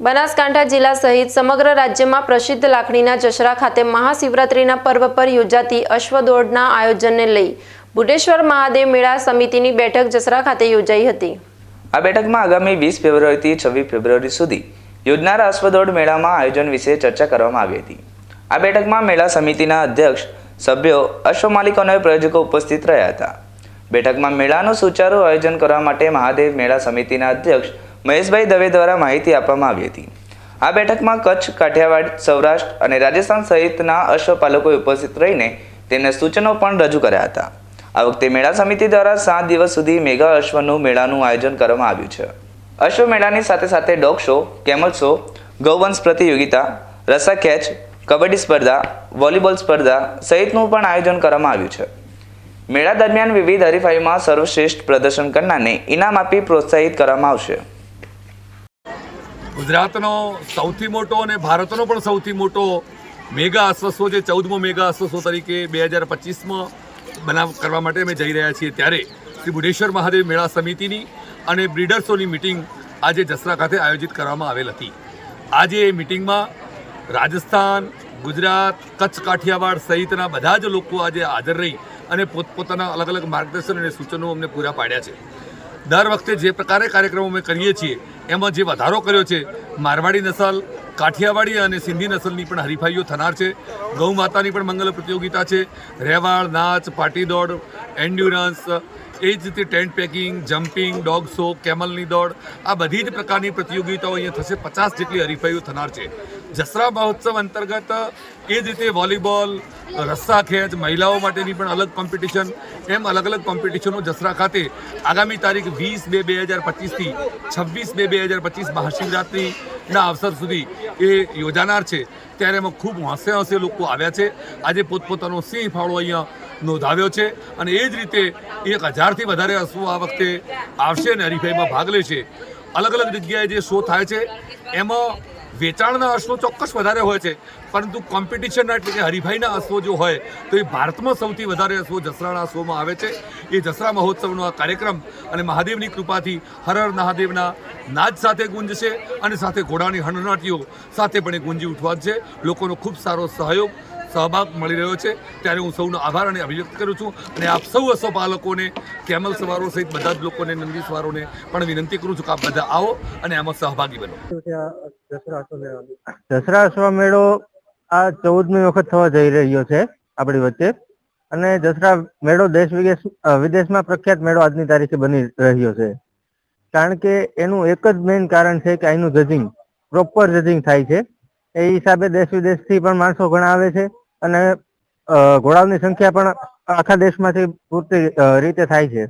બનાસકાંઠા જિલ્લા સહિત સમગ્ર રાજ્યમાં પ્રસિદ્ધ લાખણીના જસરા ખાતે મહાશિવરાત્રિના પર્વ પર યોજાતી અશ્વદોડના આયોજનને લઈ બુઢેશ્વર મહાદેવ મેળા સમિતિની બેઠક જસરા ખાતે યોજાઈ હતી. આ બેઠકમાં આગામી વીસ ફેબ્રુઆરીથી છવ્વીસ ફેબ્રુઆરી સુધી યોજનારા અશ્વદોડ મેળામાં આયોજન વિશે ચર્ચા કરવામાં આવી હતી. આ બેઠકમાં મેળા સમિતિના અધ્યક્ષ, સભ્યો, અશ્વ માલિકો અને પ્રયોજકો ઉપસ્થિત રહ્યા હતા. બેઠકમાં મેળાનું સુચારુ આયોજન કરવા માટે મહાદેવ મેળા સમિતિના અધ્યક્ષ મહેશભાઈ દવે દ્વારા માહિતી આપવામાં આવી હતી. આ બેઠકમાં કચ્છ, કાઠિયાવાડ, સૌરાષ્ટ્ર અને રાજસ્થાન સહિતના અશ્વપાલકોએ ઉપસ્થિત રહીને તેમને સૂચનો પણ રજૂ કર્યા હતા. આ વખતે મેળા સમિતિ દ્વારા સાત દિવસ સુધી મેગા અશ્વનું મેળાનું આયોજન કરવામાં આવ્યું છે. અશ્વ મેળાની સાથે સાથે ડોગ શો, કેમલ શો, ગૌવંશ પ્રતિયોગિતા, રસા ખેંચ કબડ્ડી સ્પર્ધા, વોલીબોલ સ્પર્ધા સહિતનું પણ આયોજન કરવામાં આવ્યું છે. મેળા દરમિયાન વિવિધ હરીફાઈમાં સર્વશ્રેષ્ઠ પ્રદર્શન કરનારને ઇનામ આપી પ્રોત્સાહિત કરવામાં આવશે. ગુજરાતનો સૌથી મોટો અને ભારતનો પણ સૌથી મોટો મેગા અશ્વસો જે ચૌદમો મેગા અશ્વસો તરીકે બે હજાર પચીસમાં બનાવ કરવા માટે અમે જઈ રહ્યા છીએ ત્યારે શ્રી બુઢેશ્વર મહાદેવ મેળા સમિતિની અને બ્રીડર્સોની મિટિંગ આજે જસરા ખાતે આયોજિત કરવામાં આવેલ હતી. આજે એ મિટિંગમાં રાજસ્થાન, ગુજરાત, કચ્છ, કાઠિયાવાડ સહિતના બધા જ લોકો આજે હાજર રહી અને પોતપોતાના અલગ અલગ માર્ગદર્શન અને સૂચનો અમને પૂરા પાડ્યા છે. દર વખતે જે પ્રકારે કાર્યક્રમો અમે કરીએ છીએ એમાં જે વધારો કર્યો છે, મારવાડી નસલ, કાઠિયાવાડી અને સિંધી નસલની પણ હરીફાઈઓ થનાર છે. ગૌ માતાની પણ મંગલ પ્રતિયોગિતા છે. રહેવાળ, નાચ, પાટીદોડ, એન્ડ્યુરન્સ એ જ રીતે tent packing, jumping, dog show, કેમલની દોડ, આ બધી જ પ્રકારની પ્રતિયોગિતાઓ અહીંયા થશે. પચાસ જેટલી હરીફાઈઓ થનાર છે. જસરા મહોત્સવ અંતર્ગત એ જ રીતે વોલીબોલ રસ્સા ખેંચ મહિલાઓ માટેની પણ અલગ કોમ્પિટિશન, એમ અલગ અલગ કોમ્પિટિશનો જસરા ખાતે આગામી તારીખ વીસ બે બે હજાર પચીસથી છવ્વીસ બે બે હજાર પચીસ મહાશિવરાત્રિના અવસર સુધી એ યોજાનાર છે. ત્યારે એમાં ખૂબ હોંશે હોંશે લોકો આવ્યા છે. આજે પોતપોતાનો સિંહ ફાળો અહીંયા નોંધાવ્યો છે અને એ જ રીતે એક હજારથી વધારે હસુ આ વખતે આવશે અને હરીફાઈમાં ભાગ લેશે. અલગ અલગ જગ્યાએ જે શો થાય છે, એમાં વેચાણના અશ્વો ચોક્કસ વધારે હોય છે, પરંતુ કોમ્પિટિશનના એટલે કે હરીફાઈના અશ્વો જો હોય, તો એ ભારતમાં સૌથી વધારે અશ્વો જસરાના અશ્વોમાં આવે છે. એ દસરા મહોત્સવનો આ કાર્યક્રમ અને મહાદેવની કૃપાથી હર હર મહાદેવના નાદ સાથે ગુંજશે અને સાથે ઘોડાની હણનાટીઓ સાથે પણ એ ગુંજી ઉઠવા છે. લોકોનો ખૂબ સારો સહયોગ સહભાગ મળી રહ્યો છે. ત્યારે હું સૌનો આભાર અને અભિવ્યક્ત કરું છું અને આપ સૌ અશ્વ પાલકોને કેમલ સવારો સહિત બધા જ લોકોને, નંદી સવારોને પણ વિનંતી કરું છું કે આપ બધા આવો અને આમાં સહભાગી બનો. દસરા અશ્વ મેળો આ ચૌદમી વખત થવા જઈ રહ્યો છે આપણી વચ્ચે. અને દસરા મેળો દેશ વિદેશ વિદેશમાં પ્રખ્યાત મેળો આજની તારીખે બની રહ્યો છે. કારણ કે એનું એક જ મેઇન કારણ છે કે અહીંનું જજિંગ પ્રોપર જજિંગ થાય છે. એ હિસાબે દેશ વિદેશથી પણ માણસો ઘણા આવે છે. અને ઘોડાઓની સંખ્યા પણ આખા દેશમાંથી પૂરતી રીતે થાય છે.